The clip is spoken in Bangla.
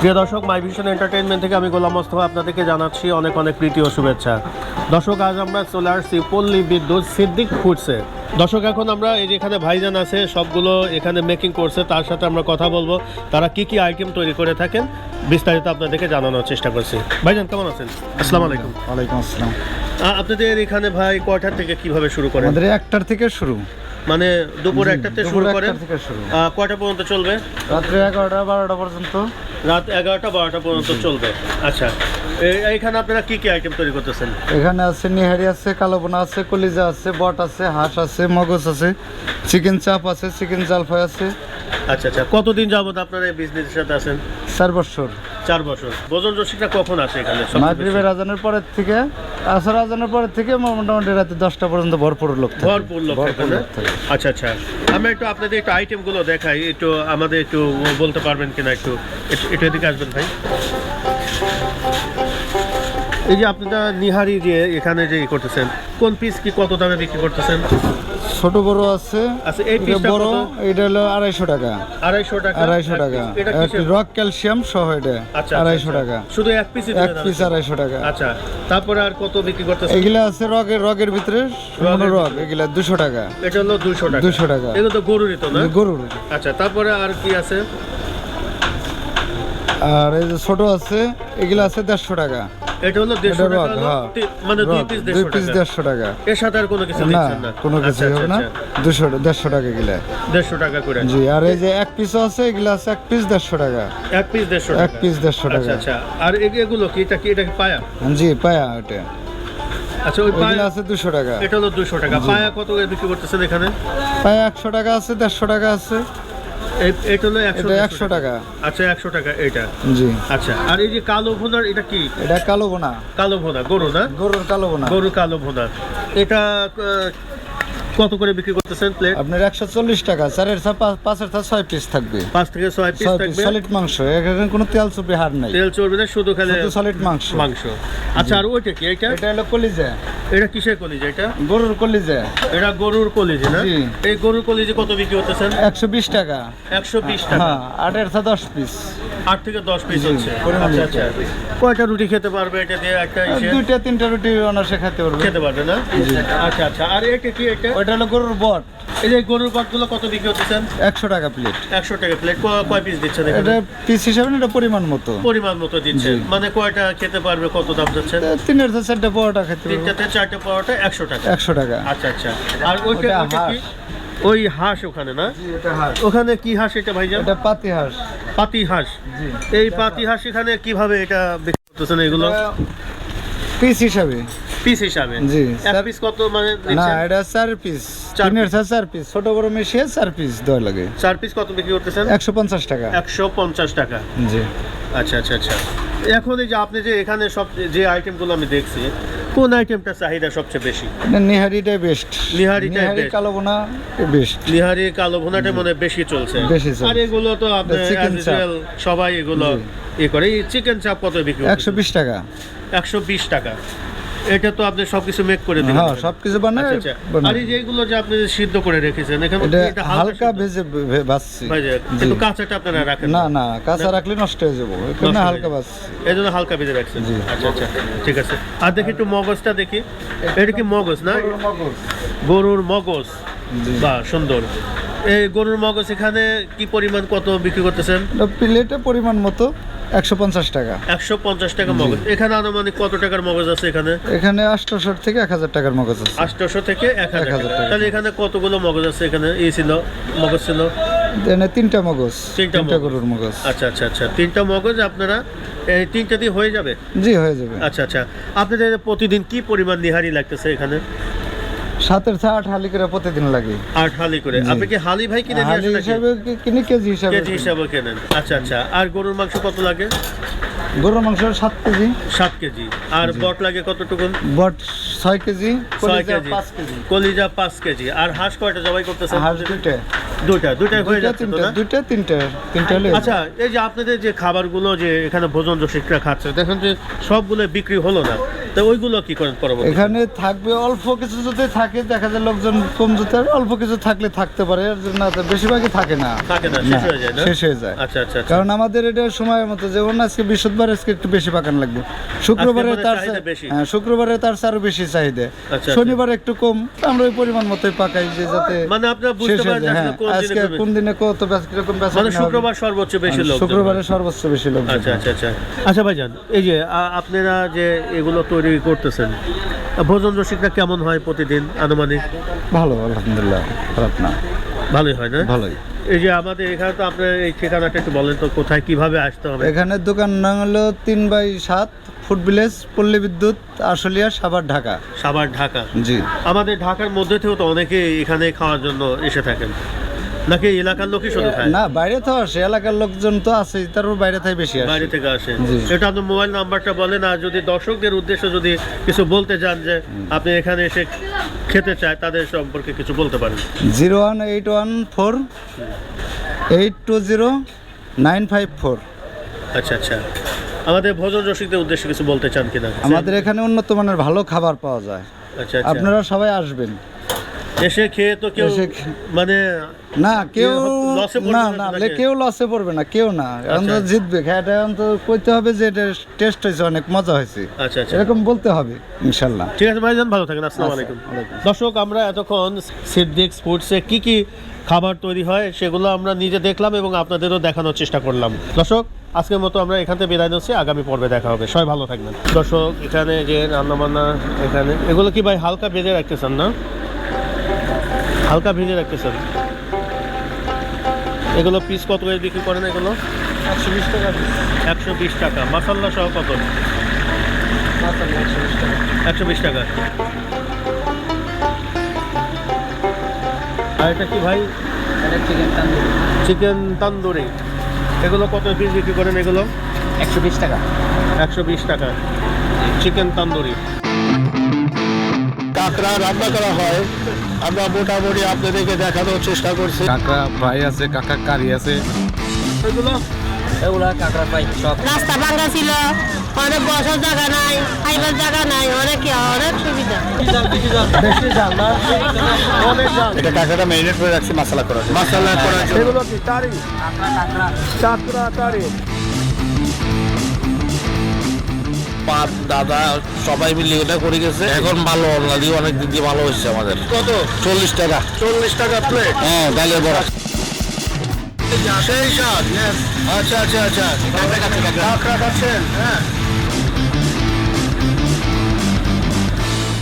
প্রিয় দর্শক মাই ভিশন এন্টারটেইনমেন্ট থেকে আমি গোলাম মোস্তফা আপনাদেরকে জানাচ্ছি অনেক অনেক প্রীতি ও শুভেচ্ছা। দর্শক আজ আমরা চলে আসছি পল্লী বিদ্যুৎ সিদ্দিক ফুডসে। দর্শক এখন আমরা এই যে এখানে ভাইজান আছে সবগুলো এখানে মেকিং করছে তার সাথে আমরা কথা বলব। তারা কি কি আইটেম তৈরি করে থাকেন বিস্তারিত আপনাদেরকে জানানোর চেষ্টা করছি। ভাইজান কেমন আছেন? আসসালামু আলাইকুম। ওয়ালাইকুম আসসালাম। আপনাদের এখানে ভাই কয়টার থেকে কীভাবে শুরু করেন? আমাদের একটার থেকে শুরু। মানে দুপুর শুরু করেন? থেকে শুরু। আ, কয়টা পর্যন্ত চলবে? রাত্রে এগারোটা বারোটা পর্যন্ত। রাত এগারোটা বারোটা পর্যন্ত চলবে। আচ্ছা। এইখানে আপনারা কি কি আইটেম তৈরি করতেছেন? এখানে আছে নিহারি আছে কালোবোনা আছে কলিজা আছে বট আছে হাঁস আছে মগজ আছে চিকেন চাপ আছে চিকেন জালফাই আছে। আচ্ছা আচ্ছা। কতদিন যাবত আপনারা এই বিজনেসের সাথে আছেন? চার বছর। চার বছর। ভোজন রসিকরা কখন আসে এখানে? মাগরিবের আজানের পরের থেকে আসর আজানের পরের থেকে মোটামুটি রাতে দশটা পর্যন্ত ভরপুর লোক ভরপুর লোক। আচ্ছা আচ্ছা। আমরা একটু আপনাদের একটু আইটেমগুলো দেখাই একটু আমাদের একটু বলতে পারবেন কিনা একটু? একটু- এদিকে আসবেন ভাই। এই যে আপনারা নিহারি যে এখানে যে করতেছেন কোন পিস কি কত দামে বিক্রি করতেছেন? ছোট বড় আছে। আচ্ছা এই পিসটা বড় এটা হলো আড়াইশো টাকা। আড়াইশো টাকা? আড়াইশো এক টাকা। piece। এটা রক ক্যালসিয়াম সহ এটা। আচ্ছা, আচ্ছা, আড়াইশো আচ্ছা। টাকা। শুধু এক পিস এক পিস আড়াইশো টাকা। আচ্ছা তারপরে আর কত বিক্রি করতেছেন? এগুলা আছে রগের রগের ভিতরে সম্পূর্ণ রগ এগুলা দুশো টাকা। এটা হলো দুশো টাকা। 200 টাকা। এগুলো তো গরুরই তো না? গরুর আচ্ছা তারপরে আর কি আছে? আর এই যে ছোট আছে এগুলা আছে দেড়শো টাকা। এটা হলো দেড়শো এটা টাকা রগ হলো হ্যাঁ। মানে দুই পিস দেড়শো পিস টাকা। এর সাথে আর কোনো কিছু দিচ্ছেন না? কোনো কিছু আচ্ছা, হবে না। আচ্ছা, দুশো দেড়শো টাকা এগুলা দেড়শো টাকা করে। জি আর এই যে এক পিসও আছে এগুলা আছে এক পিস দেড়শো টাকা। এক পিস দেড়শো এক পিস দেড়শো আচ্ছা টাকা। আচ্ছা আর এগুলো কি? এটা কি? এটা কি পায়া? জি পায়া ওটা আচ্ছা ওই পায়া আছে দুশো টাকা। এটা হলো দুশো টাকা। পায়া কত করে বিক্রি করতেছেন এখানে? পায়া একশো টাকা আছে দেড়শো টাকা আছে। এটা হলো একশো এটা একশো টাকা। আচ্ছা একশো টাকা এটা। জি। আচ্ছা আর এই যে কালো ভোনার এটা কি? এটা কালো বোনা কালো ভোনা গরু না? গরুর কালো বোনা গরুর কালো ভোনা। এটা কত করে বিক্রি করতেছেন প্লেট আপনার একশো চল্লিশ টাকা চারের চা পাঁচের চা ছয় পিস থাকবে। পাঁচ থেকে ছয় পিস থাকবে। সলিড মাংস এখানে কোনো তেল চুপি হার নাই। তেল চর্বি না শুধু খেলে শুধু সলিড মাংস। মাংস। আচ্ছা আর ওইটা কি? এটা এটা হলো কলিজা। এটা কিসের কলিজা এটা? গরুর কলিজা। এটা গরুর কলিজা না? এই গরুর কলিজা কত বিক্রি করতেছেন? একশো বিশ টাকা। একশো বিশ টাকা। হ্যাঁ আটের চা দশ পিস আট থেকে দশ পিস হচ্ছে। আচ্ছা আচ্ছা। কয়টা রুটি খেতে পারবে এটা দিয়ে? একটা দুইটা তিনটা রুটি অনার্সে খেতে পারবে। খেতে পারবে না? আচ্ছা আচ্ছা। আর এটা কি এটা? ওইটা হলো গরুর বট। এই যে গরুর পাতগুলো কত বিক্রি করতেছেন একশো টাকা প্লেট একশো টাকা প্লেট কয় পিস দিচ্ছেন এটা পিস হিসাবে না এটা পরিমাণ মতো। পরিমাণ মতো দিচ্ছে মানে কয়টা খেতে পারবে কত দাম যাচ্ছে? তিনের চা চারটা পরোটা খেতে পারবে। তিনটাতে চারটে পরোটা একশো টাকা। একশো টাকা। আচ্ছা আচ্ছা। আর ওইটা কি? হাঁস। ওই হাঁস ওখানে না? এটা হাঁস। ওখানে কি হাঁস এটা ভাইজান? এটা পাতি হাঁস। পাতি হাঁস। জি। এই পাতি হাঁস এখানে কীভাবে এটা বিক্রি করতেছেন এগুলো? পিস হিসাবে। পিস হিসাবে। জি, এক পিস কত মানে না এটা চার পিস চার তিনের চার পিস ছোট বড় মিশিয়ে চার পিস দেওয়া লাগে। চার পিস কত বিক্রি করতেছেন? একশো পঞ্চাশ টাকা। একশো পঞ্চাশ টাকা। জি। আচ্ছা আচ্ছা আচ্ছা। এখন এই যে আপনি যে এখানে সব যে আইটেমগুলো আমি দেখছি কোন আইটেমটা চাহিদা সবচেয়ে বেশি? নিহারিটাই বেস্ট নিহারিটাই নিহারি। কালো বোনা বেস্ট নিহারি কালো ভুনাটা মনে বেশি চলছে। বেশি চলছে। আর এগুলো তো আপনার সবাই এগুলো ই করে। চিকেন চাপ কত বিক্রি একশো বিশ টাকা। একশো বিশ টাকা। এটা তো আপনি সবকিছু মেক করে দিলেন। হ্যাঁ সবকিছু বানায় আচ্ছা আচ্ছা। আর এই যে আপনি সিদ্ধ করে রেখেছেন এখানে এটা হালকা ভেজে ভাজছি। কিন্তু কাঁচাটা আপনারা রাখেন। না না কাঁচা রাখলে নষ্ট হয়ে যাব। এখানে হালকা যাবে। ভাজছি। এই জন্য হালকা ভেজে রাখছেন। আচ্ছা আচ্ছা ঠিক আছে। আর দেখি একটু মগজটা দেখি। এটা কি মগজ না? গরুর মগজ। বাহ সুন্দর। এই গরুর মগজ এখানে কি পরিমাণ কত বিক্রি করতেছেন? প্লেটে পরিমাণ মতো। একশো পঞ্চাশ টাকা। একশো পঞ্চাশ টাকা মগজ। এখানে আনুমানিক কত টাকার মগজ আছে এখানে? এখানে আটশোশো থেকে এক হাজার টাকার মগজ আছে। আটশোশো থেকে এক হাজার 1000 টাকা। তাহলে এখানে কতগুলো মগজ আছে এখানে? এই ছিল মগজ ছিল? তিনটা মগজ তিনটা। গরুর মগজ। আচ্ছা আচ্ছা আচ্ছা। তিনটা মগজ আপনারা এই তিনটা দিয়ে হয়ে যাবে? জি হয়ে যাবে। আচ্ছা আচ্ছা। আপনাদের প্রতিদিন কি পরিমাণ নিহারি লাগতেছে এখানে? সাতের চা আট হালি করে প্রতিদিন লাগে। আট হালি করে। আপনি কি হালি ভাই কিনে হালি হিসাবে কিনি কেজি হিসাবে কেজি হিসাবে কেনেন। আচ্ছা আচ্ছা। আর গরুর মাংস কত লাগে? গরুর মাংস সাত কেজি। সাত কেজি। আর বট লাগে কতটুকু বট ছয় কেজি ছয় কেজি। কলিজা পাঁচ কেজি। আর হাঁস কয়টা জবাই করতেছে হাঁস দুইটা। দুইটা। দুইটা হয়ে যাচ্ছে না? দুইটা তিনটা। তিনটা হলে আচ্ছা এই যে আপনাদের যে খাবারগুলো যে এখানে ভোজন রসিকরা খাচ্ছে দেখেন যে সবগুলো বিক্রি হলো না। তো ওইগুলো কি করেন পরবর্তী এখানে থাকবে অল্প কিছু যদি থাকে দেখা যায় লোকজন কম যেতে পারে অল্প কিছু থাকলে থাকতে পারে আর যদি না বেশিরভাগই থাকে না। থাকে না, শেষ হয়ে যায় না? শেষ হয়ে যায়। আচ্ছা আচ্ছা আচ্ছা। কারণ আমাদের এটা সময়ের মতো যেমন আজকে বৃহস্পতিবার আজকে একটু বেশি পাকান লাগবে। শুক্রবারে তার হ্যাঁ শুক্রবারে তার আরও বেশি চাহিদা। আচ্ছা। শনিবার একটু কম আমরা ওই পরিমাণ মতোই পাকাই যে যাতে মানে আপনারা বুঝতে পারেন হ্যাঁ কোন দিনে আজকে। কোন দিনে কত কীরকম বেচা মানে শুক্রবার সর্বোচ্চ বেশি লোক শুক্রবারে সর্বোচ্চ বেশি লোক আচ্ছা আচ্ছা আচ্ছা। আচ্ছা ভাইজান এই যে আপনারা যে এগুলো তৈরি করতেছেন। ভোজন রসিকটা কেমন হয় প্রতিদিন আনুমানিক? ভালো আলহামদুলিল্লাহ খারাপ না। ভালোই হয় না? ভালোই। এই যে আমাদের এখানে তো আপনার এই ঠিকানাটা একটু বলেন তো কোথায় কীভাবে আসতে হবে? এখানে দোকান নাম হলো তিন বাই সাত ফুড ভিলেজ পল্লী বিদ্যুৎ আশুলিয়া সাভার ঢাকা। সাভার ঢাকা। জি। আমাদের ঢাকার মধ্যে থেকেও তো অনেকে এখানে খাওয়ার জন্য এসে থাকেন। নাকি এলাকার লোকই শুধু খায়? না বাইরে তো আসে এলাকার লোকজন তো আছে তারপর বাইরে থেকে বেশি আসে। বাইরে থেকে আসে। এটা আপনার মোবাইল নাম্বারটা বলেন আর যদি দর্শকদের উদ্দেশ্যে যদি কিছু বলতে চান যে আপনি এখানে এসে খেতে চায় তাদের সম্পর্কে কিছু বলতে পারেন। Zero one eight one four eight two zero nine five four. আচ্ছা আচ্ছা। আমাদের ভোজন রসিকদের উদ্দেশ্যে কিছু বলতে চান কিনা? আমাদের এখানে উন্নত মানের ভালো খাবার পাওয়া যায়। আচ্ছা আচ্ছা। আপনারা সবাই আসবেন। এসে খেয়ে তো কেউ মানে না কেউ না না তো? কেউ লসে পড়বে না কেউ না। আচ্ছা। জিতবে খেয়াটা অন্তত কইতে হবে যে এটা টেস্ট হয়েছে অনেক মজা হয়েছে। আচ্ছা আচ্ছা। এরকম বলতে হবে ইনশাল্লাহ। ঠিক আছে ভাইজান ভালো থাকেন আসসালামু আলাইকুম। দর্শক আমরা এতক্ষণ সিদ্দিক স্পোর্টসে কি কি খাবার তৈরি হয় সেগুলো আমরা নিজে দেখলাম এবং আপনাদেরও দেখানোর চেষ্টা করলাম। দর্শক আজকের মতো আমরা এখান থেকে বিদায় নিচ্ছি আগামী পর্বে দেখা হবে। সবাই ভালো থাকবেন। দর্শক এখানে যে রান্নাবান্না এখানে এগুলো কি ভাই হালকা ভেজে রাখতেছেন না? হালকা ভেজে রাখতেছেন এগুলো পিস কত করে বিক্রি করেন এগুলো? একশো বিশ টাকা একশো বিশ টাকা। মশাল্লা সহ কত? একশো বিশ টাকা। আর এটা কি ভাই? চিকেন তান্দুরি এগুলো কত পিস বিক্রি করেন এগুলো? একশো বিশ টাকা। একশো বিশ টাকা। চিকেন তান্দুরি কাঁকড়া রান্না করা হয়। আমরা মোটামুটি আপনাদেরকে দেখানোর চেষ্টা করছি। কাকা ফ্রাই আছে কাকা কারি আছে। এগুলো? এগুলা কাঁকড়া পাই সব। রাস্তা ভাঙা ছিল অনেক বসার জায়গা নাই খাইবার জায়গা নাই অনেক অনেক সুবিধা। বেশি জাল না? অনেক জাল এটা কাকাটা ম্যারিনেট করে রাখছি মশলা করা মশলা করা এগুলো কি তারি? কাঁকড়া তারি। পাত দাদা সবাই মিলে এটা করে গেছে। এখন ভালো অলরেডি অনেক দিক দিয়ে ভালো হচ্ছে আমাদের। কত? চল্লিশ টাকা। চল্লিশ টাকা প্লেট হ্যাঁ ডালের বড়া সেই স্বাদ আচ্ছা আচ্ছা আচ্ছা কাঁকড়া খাচ্ছেন হ্যাঁ।